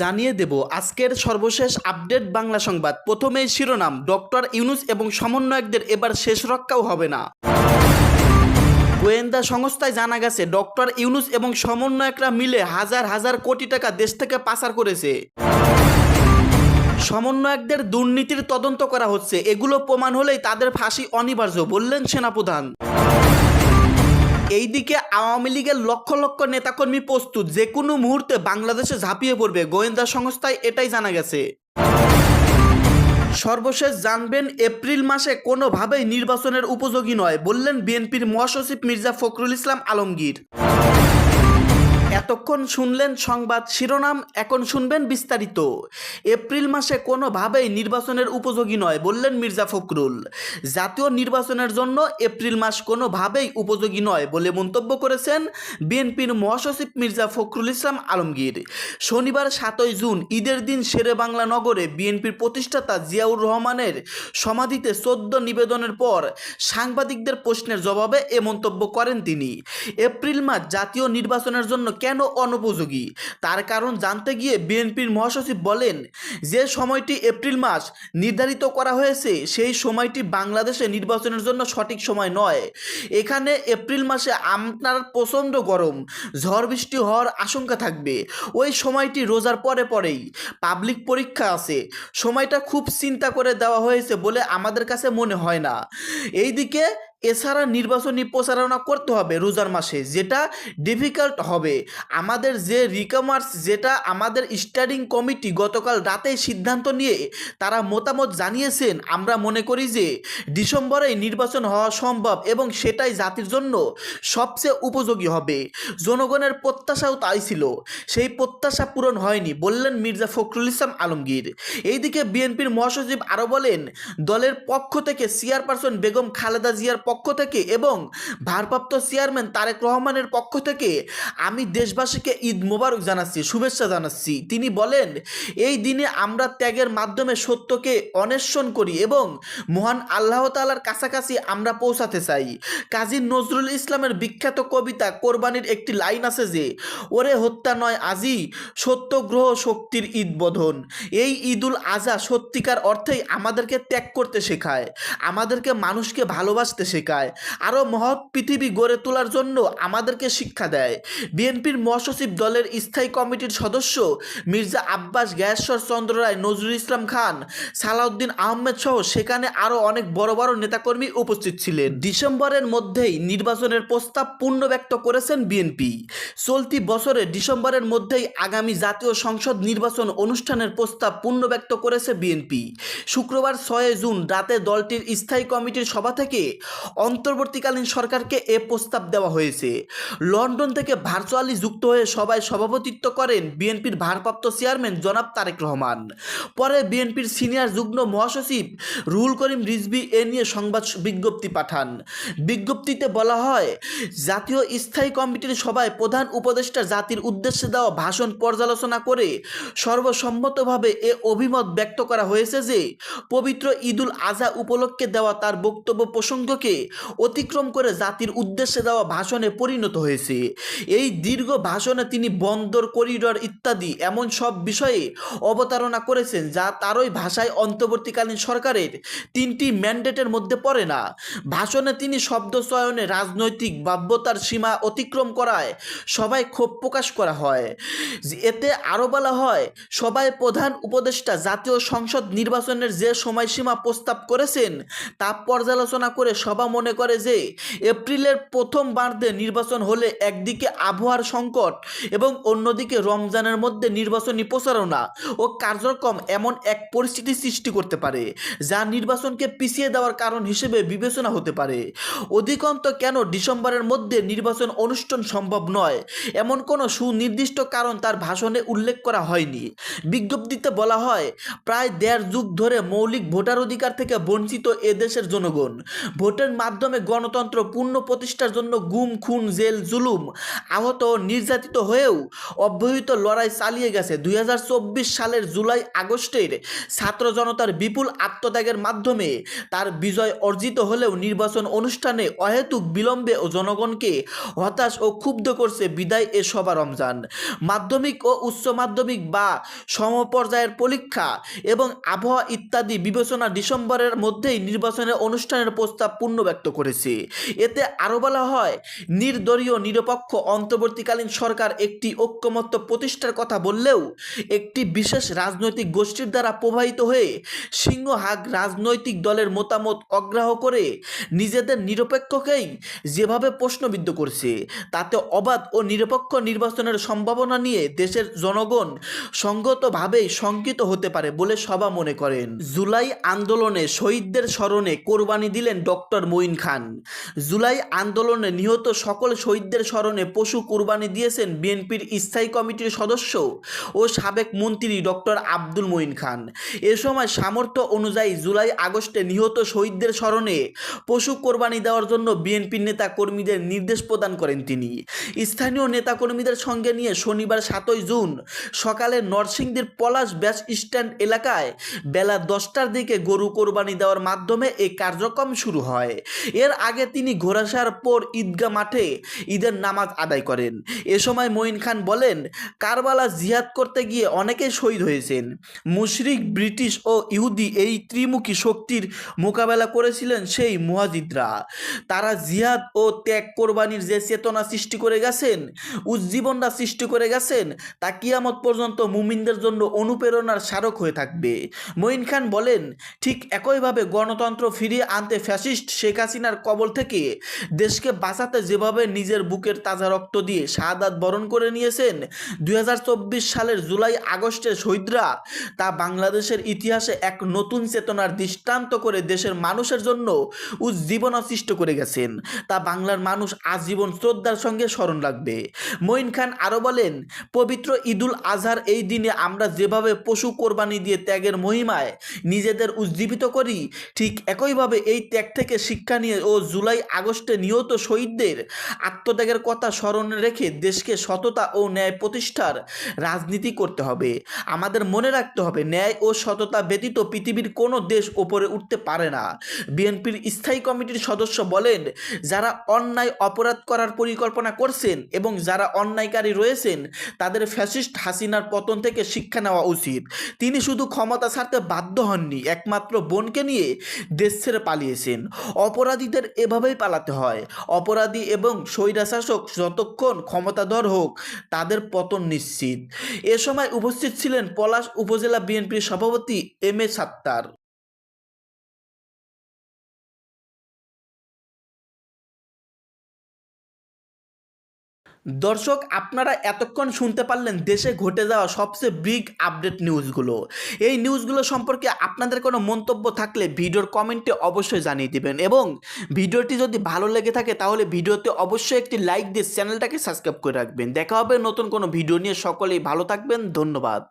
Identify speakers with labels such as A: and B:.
A: জানিয়ে দেব, আজকের সর্বশেষ আপডেট বাংলা সংবাদ। প্রথমেই শিরোনাম, ডক্টর ইউনুস এবং সমন্বয়কদের এবার শেষ রক্ষাও হবে না। গোয়েন্দা সংস্থায় জানা গেছে, ডক্টর ইউনুস এবং সমন্বয়করা মিলে হাজার হাজার কোটি টাকা দেশ থেকে পাচার করেছে। সমন্বয়কদের দুর্নীতির তদন্ত করা হচ্ছে, এগুলো প্রমাণ হলেই তাদের ফাঁসি অনিবার্য, বললেন সেনাপ্রধান। এইদিকে আওয়ামী লীগের লক্ষ লক্ষ নেতাকর্মী প্রস্তুত। যে কোনো মুহূর্তে বাংলাদেশে ঝাঁপিয়ে পড়বে, গোয়েন্দা সংস্থায় এটাই জানা গেছে। সর্বশেষ জানবেন, এপ্রিল মাসে কোনোভাবেই নির্বাচনের উপযোগী নয়, বললেন বিএনপির মহাসচিব মির্জা ফখরুল ইসলাম আলমগীর। এতক্ষণ শুনলেন সংবাদ শিরোনাম, এখন শুনবেন বিস্তারিত। এপ্রিল মাসে কোনোভাবেই নির্বাচনের উপযোগী নয়, বললেন মির্জা ফখরুল। জাতীয় নির্বাচনের জন্য এপ্রিল মাস কোনোভাবেই উপযোগী নয় বলে মন্তব্য করেছেন বিএনপির মহাসচিব মির্জা ফখরুল ইসলাম আলমগীর। শনিবার সাতই জুন, ঈদের দিন শেরে বাংলা নগরে বিএনপির প্রতিষ্ঠাতা জিয়াউর রহমানের সমাধিতে চোদ্দ নিবেদনের পর সাংবাদিকদের প্রশ্নের জবাবে এ মন্তব্য করেন তিনি। এপ্রিল মাস জাতীয় নির্বাচনের জন্য কেন অনুপযোগী? তার কারণ জানতে গিয়ে বিএনপির মহাসচিব বলেন, যে সময়টি এপ্রিল মাস নির্ধারিত করা হয়েছে, সেই সময়টি বাংলাদেশে নির্বাচনের জন্য সঠিক সময় নয়। এখানে এপ্রিল মাসে আপনার প্রচণ্ড গরম, ঝড় বৃষ্টি হওয়ার আশঙ্কা থাকবে। ওই সময়টি রোজার পরে পরেই পাবলিক পরীক্ষা আছে। সময়টা খুব চিন্তা করে দেওয়া হয়েছে বলে আমাদের কাছে মনে হয় না। এইদিকে এছাড়া নির্বাচনী প্রচারণা করতে হবে রোজার মাসে, যেটা ডিফিকাল্ট হবে। আমাদের যে রিকমার্স যেটা আমাদের স্টাডিং কমিটি গতকাল রাতে সিদ্ধান্ত নিয়ে তারা মতামত জানিয়েছেন, আমরা মনে করি যে ডিসেম্বরেই নির্বাচন হওয়া সম্ভব এবং সেটাই জাতির জন্য সবচেয়ে উপযোগী হবে। জনগণের প্রত্যাশাও তাই ছিল। সেই প্রত্যাশা পূরণ হয়নি, বললেন মির্জা ফখরুল ইসলাম আলমগীর। এইদিকে বিএনপির মহাসচিব আরও বলেন, দলের পক্ষ থেকে চেয়ারপারসন বেগম খালেদা জিয়ার পক্ষ থেকে এবং ভারপ্রাপ্ত চেয়ারম্যান তারেক রহমানের পক্ষ থেকে আমি দেশবাসীকে ঈদ মোবারক জানাচ্ছি, শুভেচ্ছা জানাচ্ছি। তিনি বলেন, এই দিনে আমরা ত্যাগের মাধ্যমে সত্যকে অন্বেষণ করি এবং মহান আল্লাহ তালার কাছাকাছি আমরা পৌঁছাতে চাই। কাজী নজরুল ইসলামের বিখ্যাত কবিতা কোরবানির একটি লাইন আছে যে, ওরে হত্যা নয় আজি সত্যগ্রহ শক্তির ঈদ বোধন। এই ঈদুল আজা সত্যিকার অর্থেই আমাদেরকে ত্যাগ করতে শেখায়। আমাদেরকে মানুষকে ভালোবাসতে শেখায়। আরও মহৎ পৃথিবী গড়ে তোলার জন্য আমাদেরকে শিক্ষা দেয়। বিএনপির মহাসচিব দলের স্থায়ী কমিটির সদস্য মির্জা আব্বাস গ্যাসর চন্দ্র রায়, নজরুল ইসলাম খান, সালাউদ্দিন আহমেদ সহ সেখানে আরও অনেক বড় বড় নেতাকর্মী উপস্থিত ছিলেন। ডিসেম্বরের মধ্যেই নির্বাচনের প্রস্তাব পূর্ণ ব্যক্ত করেছেন বিএনপি। চলতি বছরে ডিসেম্বরের মধ্যেই আগামী জাতীয় সংসদ নির্বাচন অনুষ্ঠানের প্রস্তাব পূর্ণ ব্যক্ত করেছে বিএনপি। শুক্রবার ছয় জুন রাতে দলটির স্থায়ী কমিটির সভা থেকে অন্তর্বর্তীকালীন সরকারকে এ প্রস্তাব দেওয়া হয়েছে। লন্ডন থেকে ভার্চুয়ালি যুক্ত হয়ে সবাই সভাপতিত্ব করেন বিএনপির ভারপ্রাপ্ত চেয়ারম্যান জনাব তারেক রহমান। পরে বিএনপির সিনিয়র যুগ্ম মহাসচিব রুহুল করিম রিজভি এ নিয়ে সংবাদ বিজ্ঞপ্তি পাঠান। বিজ্ঞপ্তিতে বলা হয়, জাতীয় স্থায়ী কমিটির সভায় প্রধান উপদেষ্টা জাতির উদ্দেশ্যে দেওয়া ভাষণ পর্যালোচনা করে সর্বসম্মতভাবে এ অভিমত ব্যক্ত করা হয়েছে যে, পবিত্র ঈদুল আজহা উপলক্ষে দেওয়া তার বক্তব্য প্রসঙ্গকে অতিক্রম করে জাতির উদ্দেশ্যে দেওয়া ভাষণে পরিণত হয়েছে। এই দীর্ঘ ভাষণে তিনি বন্দর, করিডর ইত্যাদি এমন সব বিষয়ে অবতারণা করেছেন যা তারই ভাষায় অন্তর্বর্তীকালীন সরকারের তিনটি ম্যান্ডেটের মধ্যে পড়ে না। ভাষণে তিনি শব্দ চয়নে রাজনৈতিক বাব্যতার সীমা অতিক্রম করায় সবাই ক্ষোভ প্রকাশ করা হয়। এতে আরও বলা হয়, সবাই প্রধান উপদেষ্টা জাতীয় সংসদ নির্বাচনের যে সময়সীমা প্রস্তাব করেছেন তা পর্যালোচনা করে সভা মনে করে যে এপ্রিলের প্রথম বার্ধে নির্বাচন হলে একদিকে আবহাওয়ার সংকট এবং অন্যদিকে রমজানের মধ্যে নির্বাচনী প্রচারণা ও কার্যক্রম এমন এক পরিস্থিতি সৃষ্টি করতে পারে, যা নির্বাচনকে পিছিয়ে দেওয়ার কারণ হিসেবে বিবেচনা হতে পারে। অধিকন্ত কেন ডিসেম্বরের মধ্যে নির্বাচন অনুষ্ঠান সম্ভব নয়? এমন কোনো সুনির্দিষ্ট কারণ তার ভাষণে উল্লেখ করা হয়নি। বিজ্ঞপ্তিতে বলা হয়, প্রায় দেড় যুগ ধরে মৌলিক ভোটার অধিকার থেকে বঞ্চিত এ দেশের জনগণ। ভোটের মাধ্যমে গণতন্ত্র পূর্ণ প্রতিষ্ঠার জন্য গুম, খুন, জেল, জুলুম আহত নির্যাতিত হয়েও অব্যাহত লড়াই চালিয়ে গেছে। দুই হাজার চব্বিশ সালের জুলাই আগস্টের ছাত্র জনতার বিপুল আত্মত্যাগের মাধ্যমে তার বিজয় অর্জিত হলেও নির্বাচন অনুষ্ঠানে অহেতুক বিলম্বে ও জনগণকে হতাশ ও ক্ষুব্ধ করছে বিদায় এ সভা রমজান। মাধ্যমিক ও উচ্চ মাধ্যমিক বা সমপর্যায়ের পরীক্ষা এবং আবহাওয়া ইত্যাদি বিবেচনা ডিসেম্বরের মধ্যেই নির্বাচনের অনুষ্ঠানের প্রস্তাব পূর্ণ ব্যক্ত করেছে। এতে আরও বলা হয়, নির্দলীয়, নিরপেক্ষ, অন্তর্বর্তীকালীন সরকার একটি ঐক্যমত্য প্রতিষ্ঠার কথা বললেও একটি বিশেষ রাজনৈতিক গোষ্ঠীর দ্বারা প্রবাহিত হয়ে সিংহহাগ রাজনৈতিক দলের মতামত অগ্রাহ করে নিজেদের নিরপেক্ষকেই যেভাবে প্রশ্নবিদ্ধ করছে, তাতে অবাধ ও নিরপেক্ষ নির্বাচনের সম্ভাবনা নিয়ে দেশের জনগণ সঙ্গতভাবেই শঙ্কিত হতে পারে বলে সভা মনে করেন। জুলাই আন্দোলনে শহীদদের স্মরণে কোরবানি দিলেন ডক্টর মঈন খান। জুলাই আন্দোলনে নিহত সকল শহীদদের স্মরণে পশু কোরবানি দিয়েছেন বিএনপির স্থায়ী কমিটির সদস্য ও সাবেক মন্ত্রী ডক্টর আব্দুল মঈন খান। এ সময় সামর্থ্য অনুযায়ী জুলাই আগস্টে নিহত শহীদদের স্মরণে পশু কোরবানি দেওয়ার জন্য বিএনপির নেতা কর্মীদের নির্দেশ প্রদান করেন তিনি। স্থানীয় নেতাকর্মীদের সঙ্গে নিয়ে শনিবার সাতই জুন সকালে নরসিংদীর পলাশ ব্যাস স্ট্যান্ড এলাকায় বেলা দশটার দিকে গরু কোরবানি দেওয়ার মাধ্যমে এই কার্যক্রম শুরু হয়। এর আগে তিনি ঘোরাসার পর ঈদগাহ মাঠে ঈদের নামাজ আদায় করেন। এ সময় মঈন খান বলেন, কারবালা জিহাদ করতে গিয়ে অনেকেই শহীদ হয়েছেন। মুশরিক, ব্রিটিশ ও ইহুদি এই ত্রিমুখী শক্তির মোকাবেলা করেছিলেন সেই মুহাজিদরা তারা জিহাদ ও ত্যাগ কোরবানির যে চেতনা সৃষ্টি করে গেছেন উজ্জীবনরা সৃষ্টি করে গেছেন, তা কিয়ামত পর্যন্ত মুমিনদের জন্য অনুপ্রেরণার স্মারক হয়ে থাকবে। মঈন খান বলেন, ঠিক একইভাবে গণতন্ত্র ফিরিয়ে আনতে ফ্যাসিস্ট শেখ হাসিনার কবল থেকে দেশকে বাঁচাতে যেভাবে নিজের বুকের তাজা রক্ত দিয়ে শাহাদাত বরণ করে নিয়েছেন দুই সালের জুলাই আগস্টের শহীদরা, তা বাংলাদেশের ইতিহাসে এক নতুন চেতনার দৃষ্টান্ত করে দেশের মানুষের জন্য উজ্জীবন সৃষ্ট করে গেছেন। তা বাংলার মানুষ আজীবন শ্রদ্ধার সঙ্গে স্মরণ রাখবে। মঈন খান আরও বলেন, পবিত্র ঈদুল আজহার এই দিনে আমরা যেভাবে পশু কোরবানি দিয়ে ত্যাগের মহিমায় নিজেদের উজ্জীবিত করি, ঠিক একইভাবে এই ত্যাগ থেকে শিক্ষা নিয়ে ও জুলাই আগস্টে নিহত শহীদদের আত্মত্যাগের কথা স্মরণে রেখে দেশকে সততা ও ন্যায় প্রতিষ্ঠার রাজনীতি করতে হবে। আমাদের মনে রাখতে হবে, ন্যায় ও সততা ব্যতীত পৃথিবীর কোনো দেশ ওপরে উঠতে পারে না। বিএনপির স্থায়ী কমিটির সদস্য বলেন, যারা অন্যায় অপরাধ করার পরিকল্পনা করছেন এবং যারা অন্যায়কারী রয়েছেন, তাদের ফ্যাসিস্ট হাসিনার পতন থেকে শিক্ষা নেওয়া উচিত। তিনি শুধু ক্ষমতা ছাড়তে বাধ্য হননি, একমাত্র বোনকে নিয়ে দেশ ছেড়ে পালিয়েছেন। অপরাধীদের এভাবেই পালাতে হয়। অপরাধী এবং স্বৈরাশাসক যতক্ষণ ক্ষমতাধর হোক, তাদের পতন নিশ্চিত। এ সময় উপস্থিত ছিলেন পলাশ উপজেলা বিএনপির সভাপতি এম এ সাত্তার। দর্শক, আপনারা এতক্ষণ শুনতে পারলেন দেশে ঘটে যাওয়া সবচেয়ে বিগ আপডেট নিউজগুলো এই নিউজগুলো সম্পর্কে আপনাদের কোনো মন্তব্য থাকলে ভিডিওর কমেন্টে অবশ্যই জানিয়ে দেবেন এবং ভিডিওটি যদি ভালো লেগে থাকে তাহলে ভিডিওতে অবশ্যই একটি লাইক দিয়ে চ্যানেলটাকে সাবস্ক্রাইব করে রাখবেন। দেখা হবে নতুন কোনো ভিডিও নিয়ে। সকলেই ভালো থাকবেন, ধন্যবাদ।